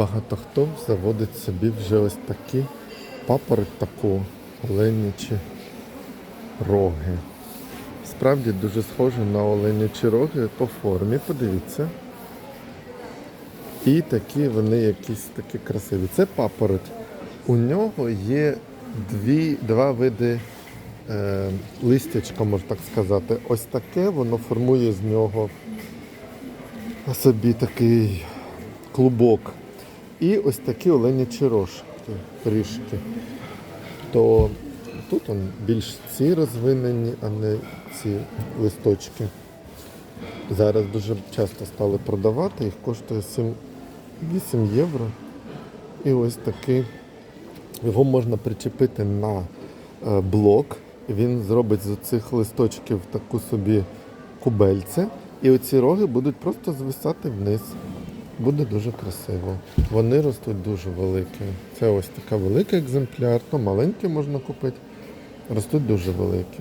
багато хто заводить собі вже ось такі папороть таку оленячі роги. Справді дуже схоже на оленячі роги по формі, подивіться. І такі вони якісь такі красиві. Це папороть. У нього є дві, два види е, листячка, можна так сказати. Ось таке, воно формує з нього собі такий клубок. І ось такі оленячі рожки, ріжки. То тут он більш ці розвинені, а не ці листочки. Зараз дуже часто стали продавати, їх коштує 7, 8 євро. І ось такий. Його можна причепити на е, блок. Він зробить з цих листочків таку собі кубельце. І оці роги будуть просто звисати вниз. Буде дуже красиво. Вони ростуть дуже великі. Це ось така велика екземпляр, то маленькі можна купити. Ростуть дуже великі.